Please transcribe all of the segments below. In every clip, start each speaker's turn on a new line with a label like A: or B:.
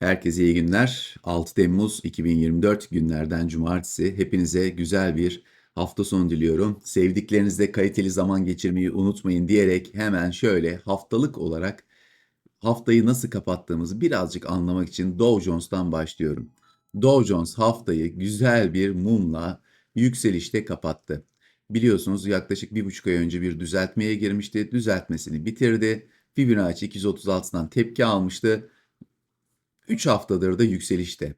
A: Herkese iyi günler. 6 Temmuz 2024 günlerden cumartesi. Hepinize güzel bir hafta sonu diliyorum. Sevdiklerinizle kaliteli zaman geçirmeyi unutmayın diyerek hemen şöyle haftalık olarak haftayı nasıl kapattığımızı birazcık anlamak için Dow Jones'tan başlıyorum. Dow Jones haftayı güzel bir mumla yükselişte kapattı. Biliyorsunuz yaklaşık bir buçuk ay önce bir düzeltmeye girmişti. Düzeltmesini bitirdi. Fibonacci 236'dan tepki almıştı. 3 haftadır da yükselişte.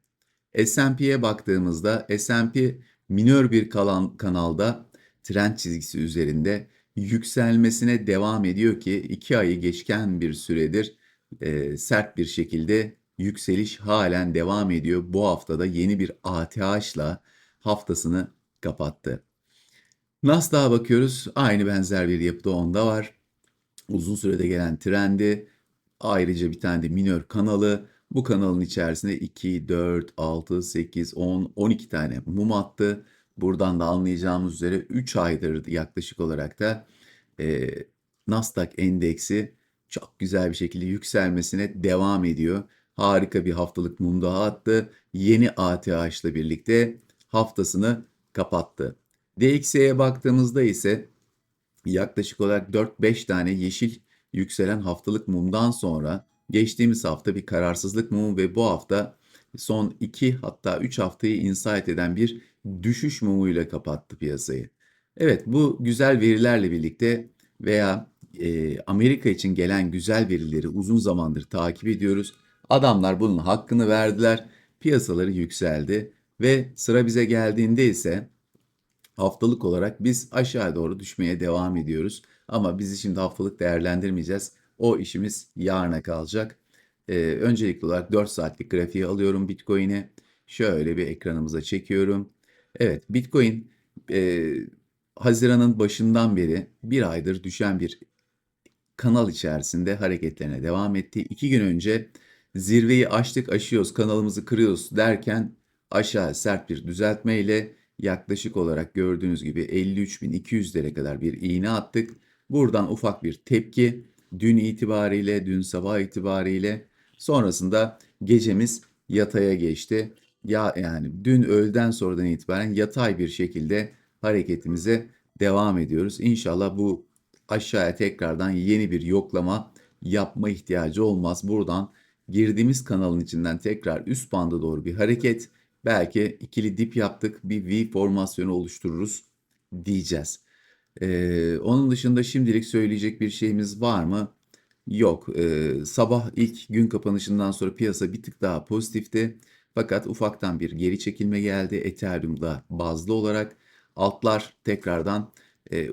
A: S&P'ye baktığımızda S&P minör bir kalan, kanalda trend çizgisi üzerinde yükselmesine devam ediyor ki 2 ayı geçken bir süredir e, sert bir şekilde yükseliş halen devam ediyor. Bu haftada yeni bir ATH'la haftasını kapattı. Nasdaq'a bakıyoruz. Aynı benzer bir yapıda onda var. Uzun sürede gelen trendi. Ayrıca bir tane de minör kanalı. Bu kanalın içerisinde 2, 4, 6, 8, 10, 12 tane mum attı. Buradan da anlayacağımız üzere 3 aydır yaklaşık olarak da e, Nasdaq endeksi çok güzel bir şekilde yükselmesine devam ediyor. Harika bir haftalık mum daha attı. Yeni ATH ile birlikte haftasını kapattı. DXY'ye baktığımızda ise yaklaşık olarak 4-5 tane yeşil yükselen haftalık mumdan sonra geçtiğimiz hafta bir kararsızlık mumu ve bu hafta son 2 hatta 3 haftayı insight eden bir düşüş mumuyla kapattı piyasayı. Evet bu güzel verilerle birlikte veya e, Amerika için gelen güzel verileri uzun zamandır takip ediyoruz. Adamlar bunun hakkını verdiler. Piyasaları yükseldi ve sıra bize geldiğinde ise haftalık olarak biz aşağı doğru düşmeye devam ediyoruz. Ama bizi şimdi haftalık değerlendirmeyeceğiz. O işimiz yarına kalacak. Ee, öncelikli olarak 4 saatlik grafiği alıyorum Bitcoin'e. Şöyle bir ekranımıza çekiyorum. Evet Bitcoin e, Haziran'ın başından beri bir aydır düşen bir kanal içerisinde hareketlerine devam etti. İki gün önce zirveyi açtık aşıyoruz kanalımızı kırıyoruz derken aşağı sert bir düzeltmeyle yaklaşık olarak gördüğünüz gibi 53.200'lere kadar bir iğne attık. Buradan ufak bir tepki dün itibariyle, dün sabah itibariyle sonrasında gecemiz yataya geçti. Ya yani dün öğleden sonradan itibaren yatay bir şekilde hareketimize devam ediyoruz. İnşallah bu aşağıya tekrardan yeni bir yoklama yapma ihtiyacı olmaz. Buradan girdiğimiz kanalın içinden tekrar üst banda doğru bir hareket belki ikili dip yaptık bir V formasyonu oluştururuz diyeceğiz. Ee, onun dışında şimdilik söyleyecek bir şeyimiz var mı? Yok. Ee, sabah ilk gün kapanışından sonra piyasa bir tık daha pozitifti. Fakat ufaktan bir geri çekilme geldi. Ethereum'da bazlı olarak altlar tekrardan e,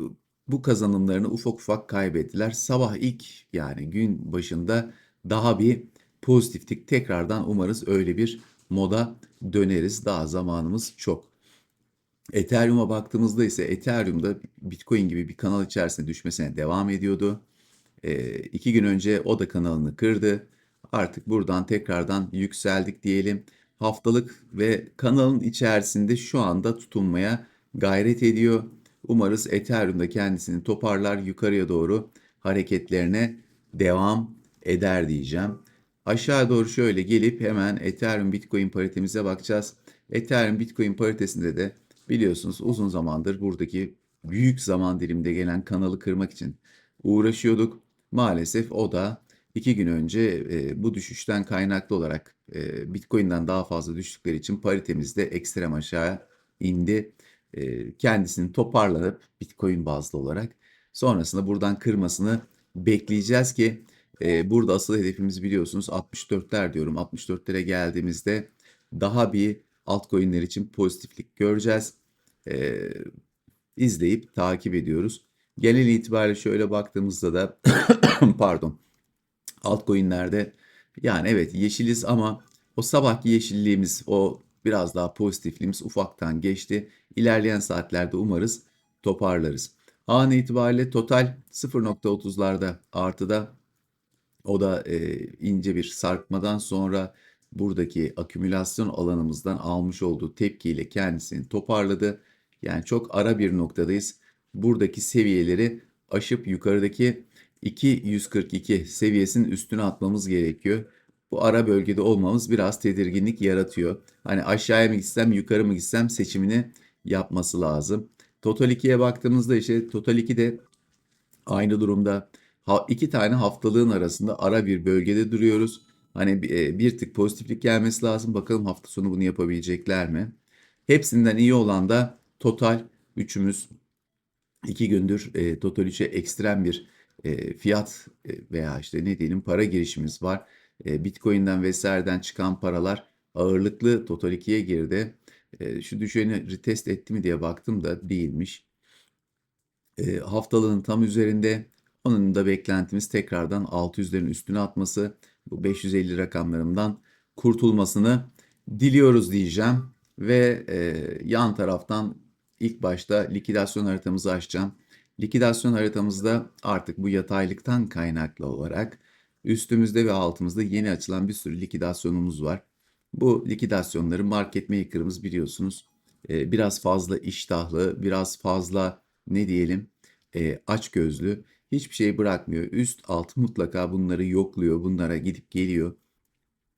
A: bu kazanımlarını ufak ufak kaybettiler. Sabah ilk yani gün başında daha bir pozitiftik. Tekrardan umarız öyle bir moda döneriz. Daha zamanımız çok. Ethereum'a baktığımızda ise Ethereum'da Bitcoin gibi bir kanal içerisinde düşmesine devam ediyordu. E, iki gün önce o da kanalını kırdı. Artık buradan tekrardan yükseldik diyelim. Haftalık ve kanalın içerisinde şu anda tutunmaya gayret ediyor. Umarız Ethereum'da kendisini toparlar yukarıya doğru hareketlerine devam eder diyeceğim. Aşağı doğru şöyle gelip hemen Ethereum Bitcoin paritemize bakacağız. Ethereum Bitcoin paritesinde de biliyorsunuz uzun zamandır buradaki büyük zaman diliminde gelen kanalı kırmak için uğraşıyorduk. Maalesef o da iki gün önce e, bu düşüşten kaynaklı olarak e, Bitcoin'den daha fazla düştükleri için paritemizde ekstrem aşağı indi. E, kendisini toparlanıp Bitcoin bazlı olarak sonrasında buradan kırmasını bekleyeceğiz ki e, burada asıl hedefimiz biliyorsunuz 64'ler diyorum. 64'lere geldiğimizde daha bir altcoin'ler için pozitiflik göreceğiz. E, izleyip takip ediyoruz. Genel itibariyle şöyle baktığımızda da pardon altcoin'lerde yani evet yeşiliz ama o sabahki yeşilliğimiz o biraz daha pozitifliğimiz ufaktan geçti. İlerleyen saatlerde umarız toparlarız. An itibariyle total 0.30'larda artıda o da e, ince bir sarkmadan sonra buradaki akümülasyon alanımızdan almış olduğu tepkiyle kendisini toparladı. Yani çok ara bir noktadayız. Buradaki seviyeleri aşıp yukarıdaki 242 seviyesinin üstüne atmamız gerekiyor. bu ara bölgede olmamız biraz tedirginlik yaratıyor. Hani aşağıya mı gitsem, yukarı mı gitsem seçimini yapması lazım. Total 2'ye baktığımızda işte Total 2'de aynı durumda ha, iki tane haftalığın arasında ara bir bölgede duruyoruz. Hani e, bir tık pozitiflik gelmesi lazım. Bakalım hafta sonu bunu yapabilecekler mi? Hepsinden iyi olan da Total üçümüz iki gündür e, Total 3'e ekstrem bir e, fiyat e, veya işte ne diyelim para girişimiz var. E, Bitcoin'den vesaireden çıkan paralar ağırlıklı Total 2'ye girdi. E, şu düşeni retest etti mi diye baktım da değilmiş. E, haftalığın tam üzerinde. Onun da beklentimiz tekrardan 600'lerin üstüne atması. Bu 550 rakamlarından kurtulmasını diliyoruz diyeceğim. Ve e, yan taraftan ilk başta likidasyon haritamızı açacağım. Likidasyon haritamızda artık bu yataylıktan kaynaklı olarak üstümüzde ve altımızda yeni açılan bir sürü likidasyonumuz var. Bu likidasyonları market maker'ımız biliyorsunuz e, biraz fazla iştahlı, biraz fazla ne diyelim e, açgözlü, hiçbir şey bırakmıyor. Üst alt mutlaka bunları yokluyor, bunlara gidip geliyor.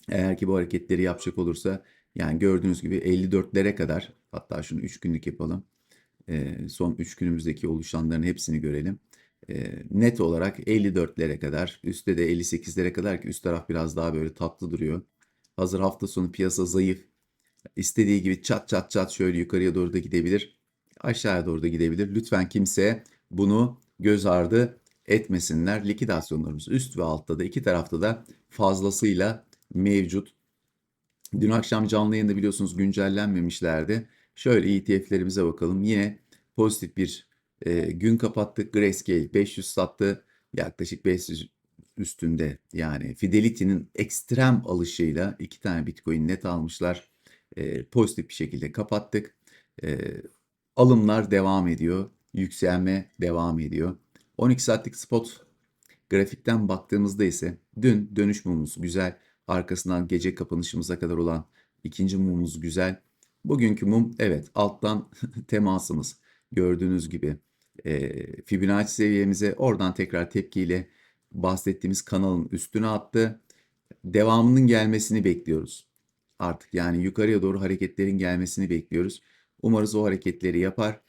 A: Eğer ki bu hareketleri yapacak olursa yani gördüğünüz gibi 54'lere kadar hatta şunu 3 günlük yapalım. E, son 3 günümüzdeki oluşanların hepsini görelim. E, net olarak 54'lere kadar üstte de 58'lere kadar ki üst taraf biraz daha böyle tatlı duruyor. Hazır hafta sonu piyasa zayıf. İstediği gibi çat çat çat şöyle yukarıya doğru da gidebilir. Aşağıya doğru da gidebilir. Lütfen kimse bunu göz ardı etmesinler. Likidasyonlarımız üst ve altta da iki tarafta da fazlasıyla mevcut. Dün akşam canlı yayında biliyorsunuz güncellenmemişlerdi. Şöyle ETF'lerimize bakalım. Yine pozitif bir e, gün kapattık. Grayscale 500 sattı. Yaklaşık 500 üstünde yani Fidelity'nin ekstrem alışıyla iki tane Bitcoin net almışlar. E, pozitif bir şekilde kapattık. E, alımlar devam ediyor. Yükselme devam ediyor. 12 saatlik spot grafikten baktığımızda ise dün dönüş mumumuz güzel. Arkasından gece kapanışımıza kadar olan ikinci mumumuz güzel. Bugünkü mum evet alttan temasımız gördüğünüz gibi e, Fibonacci seviyemize oradan tekrar tepkiyle bahsettiğimiz kanalın üstüne attı. Devamının gelmesini bekliyoruz. Artık yani yukarıya doğru hareketlerin gelmesini bekliyoruz. Umarız o hareketleri yapar.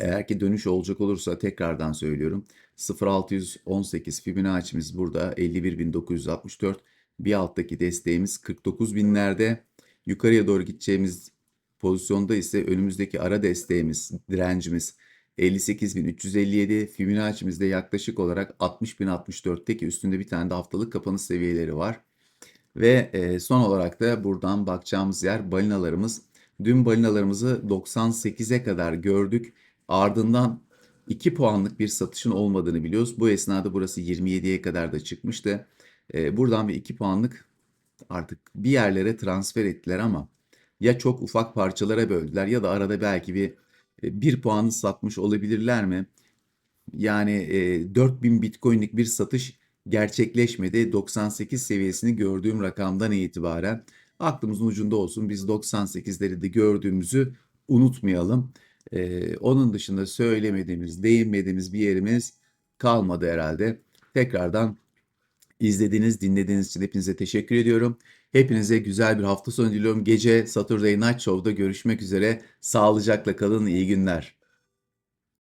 A: Eğer ki dönüş olacak olursa tekrardan söylüyorum. 0618 Fibonacci'miz burada 51964. Bir alttaki desteğimiz 49 binlerde. Yukarıya doğru gideceğimiz pozisyonda ise önümüzdeki ara desteğimiz, direncimiz 58.357. Fibonacci'mizde yaklaşık olarak 60.064'teki üstünde bir tane de haftalık kapanış seviyeleri var. Ve e, son olarak da buradan bakacağımız yer balinalarımız. Dün balinalarımızı 98'e kadar gördük. Ardından 2 puanlık bir satışın olmadığını biliyoruz. Bu esnada burası 27'ye kadar da çıkmıştı. E, buradan bir 2 puanlık artık bir yerlere transfer ettiler ama ya çok ufak parçalara böldüler ya da arada belki bir e, bir puanı satmış olabilirler mi? Yani e, 4000 Bitcoin'lik bir satış gerçekleşmedi. 98 seviyesini gördüğüm rakamdan itibaren aklımızın ucunda olsun. Biz 98'leri de gördüğümüzü unutmayalım. E, onun dışında söylemediğimiz, değinmediğimiz bir yerimiz kalmadı herhalde. Tekrardan izlediğiniz, dinlediğiniz için hepinize teşekkür ediyorum. Hepinize güzel bir hafta sonu diliyorum. Gece Saturday Night Show'da görüşmek üzere. Sağlıcakla kalın, iyi günler.